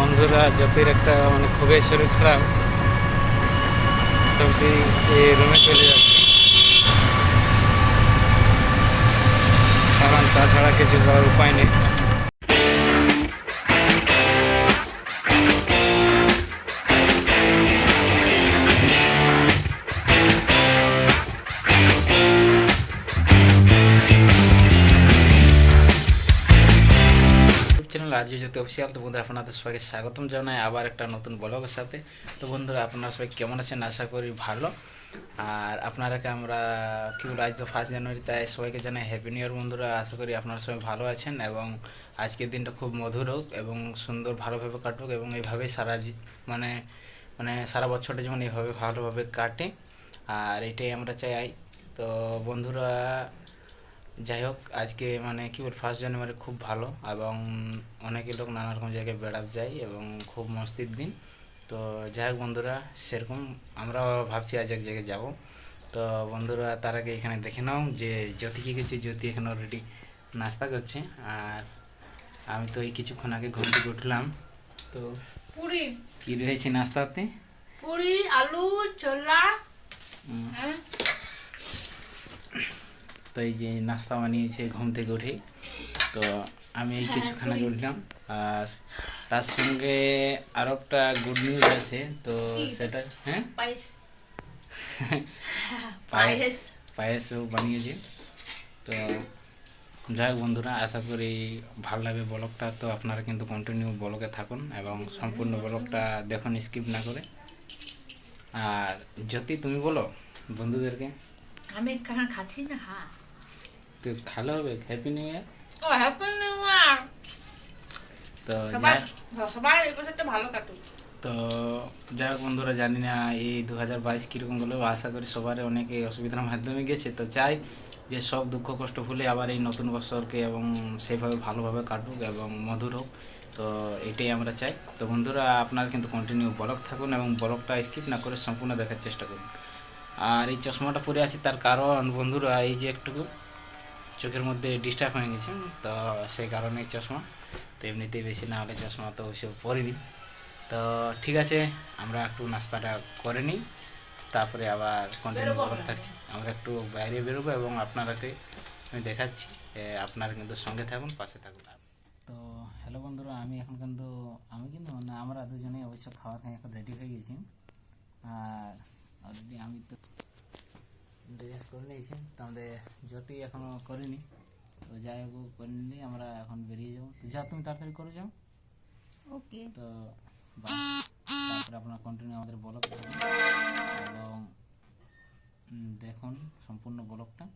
বন্ধুরা, জ্যোতির একটা মানে খুবই শরীর খারাপ। জ্যোতি এই রুমে চলে যাচ্ছে। কারণ তাছাড়া কিছু করার উপায় নেই। জ্যোতি অফিসিয়াল। তো বন্ধুরা, আপনাদের সবাইকে স্বাগতম জানাই আবার একটা নতুন ব্লগের সাথে। তো বন্ধুরা, আপনারা সবাই কেমন আছেন? আশা করি ভালো। আর আপনারাকে আমরা, কি বলব, আজ তো ফার্স্ট জানুয়ারি তাই সবাইকে জানাই হ্যাপি নিউ ইয়ার বন্ধুরা। আশা করি আপনারা সবাই ভালো আছেন এবং আজকের দিনটা খুব মধুর হোক এবং সুন্দর ভালোভাবে কাটুক এবং এইভাবেই সারা মানে মানে সারা বছরটা যেমন এইভাবে ভালোভাবে কাটে। আর এটাই আমরা চাই তো বন্ধুরা যাই হোক আজকে মানে কি বল ফার্স্ট জানুয়ারি খুব ভালো এবং অনেকে লোক নানা রকম জায়গায় বেড়াতে যায় এবং খুব মস্তির দিন। তো যাই হোক বন্ধুরা সেরকম আমরাও ভাবছি আজ এক জায়গায় যাব। তো বন্ধুরা তার আগে এখানে দেখে নাও যে জ্যোতি কী করছে। জ্যোতি এখানে অলরেডি নাস্তা করছে আর আমি তো এই কিছুক্ষণ আগে ঘুম থেকে উঠলাম। তো পুরি। কী রয়েছে নাস্তাতে? পুরি আলু ছোলা হ্যাঁ? তো এই যে নাস্তা বানিয়েছে ঘুম থেকে উঠেই। তো আমি এই কিছুক্ষণ আগে উঠলাম। আর তার সঙ্গে আরও একটা গুড নিউজ আছে তো সেটা হ্যাঁ? পায়েস। পায়েস। পায়েস পায়েসও বানিয়েছে। তো যাই হোক বন্ধুরা আশা করি ভালো লাগবে ব্লগটা। তো আপনারা কিন্তু কন্টিনিউ ব্লগে থাকুন এবং সম্পূর্ণ ব্লগটা দেখুন স্কিপ না করে। আর যদি তুমি বলো বন্ধুদেরকে। আমি এখানে খাচ্ছি না হ্যাঁ তো ভালো হবে হ্যাপি নিউ ইয়ার ও হ্যাপি নিউ ইয়ার তো সবাই এই বছরটা ভালো কাটুক তো যাই হোক বন্ধুরা জানি না এই দু হাজার বাইশ কীরকম হলো আশা করি সবার অনেকে অসুবিধার মাধ্যমে গেছে তো চাই যে সব দুঃখ কষ্ট ভুলে আবার এই নতুন বছরকে এবং সেইভাবে ভালোভাবে কাটুক এবং মধুর হোক তো এটাই আমরা চাই তো বন্ধুরা আপনারা কিন্তু কন্টিনিউ ব্লগ থাকুন এবং ব্লগটা স্কিপ না করে সম্পূর্ণ দেখার চেষ্টা করুন আর এই চশমাটা পরে আছি তার কারণ বন্ধুরা এই যে একটু চোখের মধ্যে ডিস্টার্ব হয়ে গেছে তো সেই কারণে চশমা। তো এমনিতেই বেশি না হলে চশমা তো ওইসব পরিনি। তো ঠিক আছে আমরা একটু নাস্তাটা করে নিই তারপরে আবার কন্টিনিউ করে থাকছি। আমরা একটু বাইরে বেরোবো এবং আপনারাকে আমি দেখাচ্ছি আপনারা কিন্তু সঙ্গে থাকুন পাশে থাকুন। তো হ্যালো বন্ধুরা আমি এখন কিন্তু আমি কিন্তু মানে আমরা দুজনেই অবশ্য খাওয়া খাই এখন রেডি হয়ে গেছি। আর অলরেডি আমি তো ড্রেস করে নিয়েছি তো আমাদের জ্যোতি এখনও করিনি তো যাই হোক করে নিলে আমরা এখন বেরিয়ে যাব। তো যা তুমি তাড়াতাড়ি করে যাও। ওকে তো তারপরে আপনারা কন্টিনিউ আমাদের ব্লগ এবং দেখুন সম্পূর্ণ ব্লগটা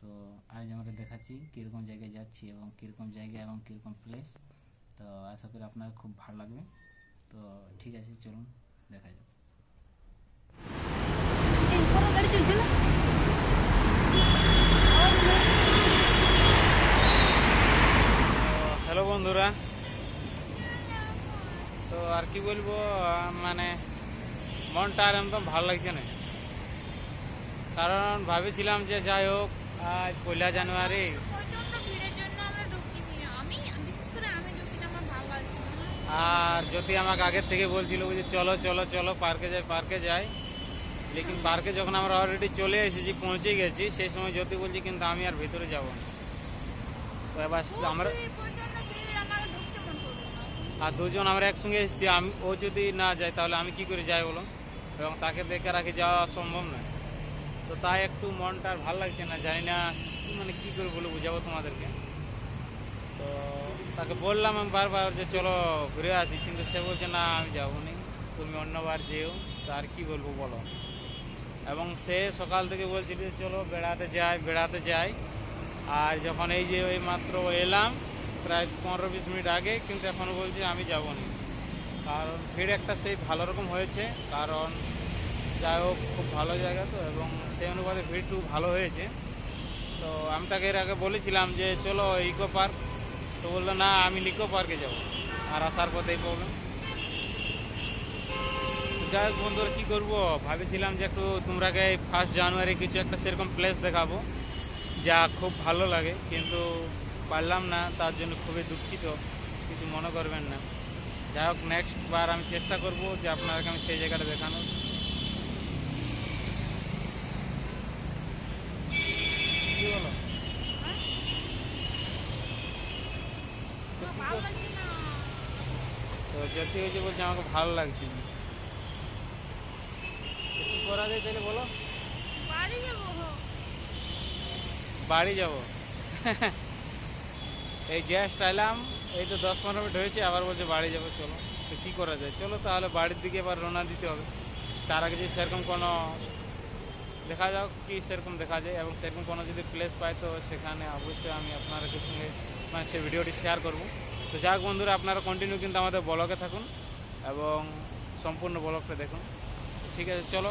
তো আজ আমরা দেখাচ্ছি কীরকম জায়গায় যাচ্ছি এবং কীরকম জায়গা এবং কীরকম প্লেস তো আশা করি আপনার খুব ভালো লাগবে। তো ঠিক আছে চলুন দেখা যাক। হ্যালো বন্ধুরা। তো আর কি বলব মানে মনটা আর একদম ভালো লাগছে না। কারণ ভাবেছিলাম যে যাই হোক আজ পয়লা জানুয়ারি। আর যদি আমাকে আগের থেকে বলছিল যে চলো চলো চলো পার্কে যাই পার্কে যাই লেকিন পার্কে যখন আমরা অলরেডি চলে এসেছি পৌঁছে গেছি সেই সময় জ্যোতি বলছি কিন্তু আমি আর ভিতরে যাব না। তো এবার আমরা আর দুজন আমরা একসঙ্গে এসেছি। আমি ও যদি না যায় তাহলে আমি কি করে যাই বলো? এবং তাকে দেখে রাখে যাওয়া সম্ভব নয় তো তাই একটু মনটা আর ভালো লাগছে না জানি না মানে কি করে বলে বুঝাবো তোমাদেরকে। তো তাকে বললাম আমি বারবার যে চলো ঘুরে আসি। কিন্তু সে বলছে না আমি যাব নি। তুমি অন্যবার যেও তো আর কি বলব বলো? এবং সে সকাল থেকে বলছিল চলো বেড়াতে যাই বেড়াতে যাই। আর যখন এই যে ওই মাত্র এলাম, প্রায় পনেরো বিশ মিনিট আগে, কিন্তু এখনও বলছি আমি যাব না কারণ ভিড় একটা সেই ভালো রকম হয়েছে, কারণ যাই হোক, খুব ভালো জায়গা তো, এবং সেই অনুপাতে ভিড় একটু ভালো হয়েছে। তো আমি তাকে এর আগে বলেছিলাম যে, চলো ইকো পার্ক। তো বলল, না, আমি লিকো পার্কে যাব। আর আসার পথেই প্রবলেম যাই হোক বন্ধুরা কী করব? ভাবেছিলাম যে একটু তোমরাকে ফার্স্ট জানুয়ারি কিছু একটা সেরকম প্লেস দেখাবো যা খুব ভালো লাগে কিন্তু পারলাম না তার জন্য খুবই দুঃখিত কিছু মনে করবেন না। যাই হোক নেক্সট বার আমি চেষ্টা করব যে আপনাদেরকে আমি সেই জায়গাটা দেখানোর। বলো? তো যেতে হয়েছে বলছে আমাকে ভালো লাগছে করা যায় তাহলে বলো? বাড়ি যাব বাড়ি যাব? এই জাস্ট এলাম এই তো দশ পনেরো মিনিট হয়েছে আবার বলছে বাড়ি যাব চলো। তো কী করা যায়? চলো তাহলে বাড়ির দিকে এবার রওনা দিতে হবে। তার আগে যদি সেরকম কোনো দেখা যাক কি সেরকম দেখা যায় এবং সেরকম কোনো যদি প্লেস পাই তো সেখানে অবশ্যই আমি আপনাদের সঙ্গে মানে সেই ভিডিওটি শেয়ার করব। তো যাক বন্ধুরা আপনারা কন্টিনিউ কিন্তু আমাদের ব্লগে থাকুন এবং সম্পূর্ণ ব্লগটা দেখুন। ঠিক আছে চলো।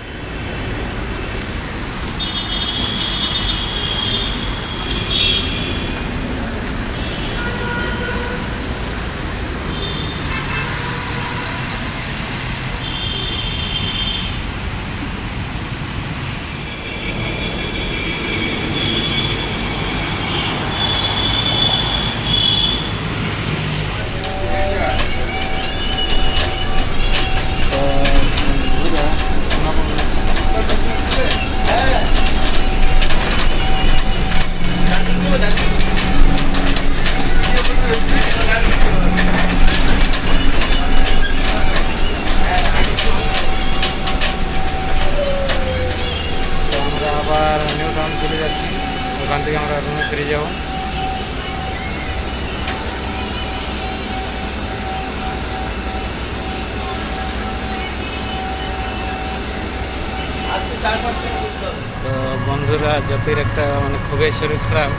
তো বন্ধুরা যতই একটা মানে খুবই শরীর খারাপ।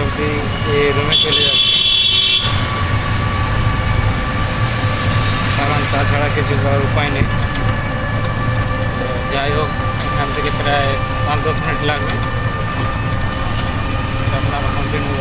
অবধি এই রুমে চলে যাচ্ছে। কারণ তাছাড়া কিছু করার উপায় নেই। যাই হোক, এখান থেকে প্রায় পাঁচ দশ মিনিট লাগবে। আপনারা কন্টিনিউ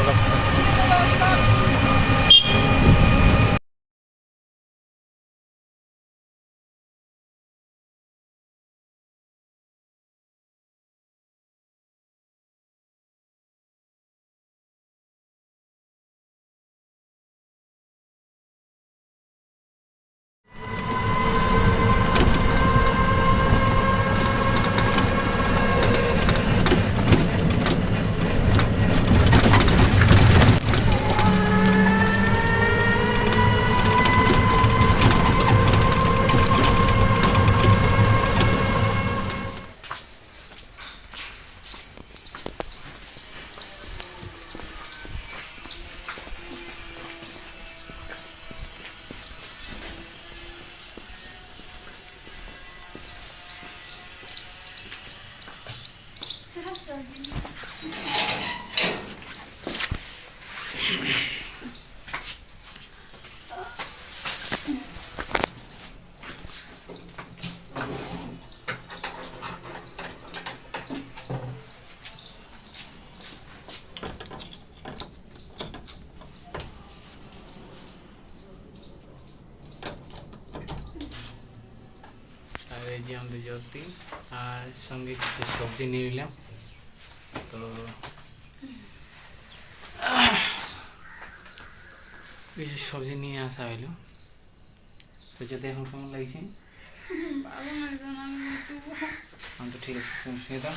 এই যে আমাদের জ্যোতি আর সঙ্গে কিছু সবজি নিয়ে নিলাম। তো কিছু সবজি নিয়ে আসা হইল। তো যদি এখন কেমন লাগছে? আমি তো ঠিক আছে তুমি শুয়ে দাও?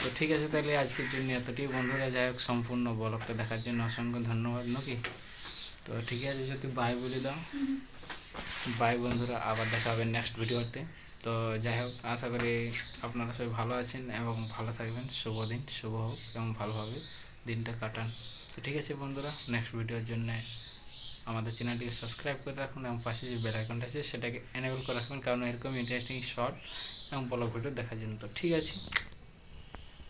তো ঠিক আছে তাহলে আজকের জন্য এতটাই বন্ধুরা যাই হোক সম্পূর্ণ ব্লগটা দেখার জন্য অসংখ্য ধন্যবাদ নাকি? তো ঠিক আছে যদি বাই বলে দাও। বাই বন্ধুরা আবার দেখা হবে নেক্সট ভিডিওতে তো যাই হোক, আশা করি আপনারা সবাই ভালো আছেন এবং ভালো থাকবেন। শুভ দিন, শুভ হোক এবং ভালোভাবে দিনটা কাটান। তো ঠিক আছে বন্ধুরা নেক্সট ভিডিওর জন্য আমাদের চ্যানেলটিকে সাবস্ক্রাইব করে রাখুন এবং পাশে যে বেল আইকনটা আছে, সেটাকে এনেবল করে রাখবেন কারণ এরকম ইন্টারেস্টিং শর্ট এবং ব্লগ ভিডিও দেখার জন্য। তো ঠিক আছে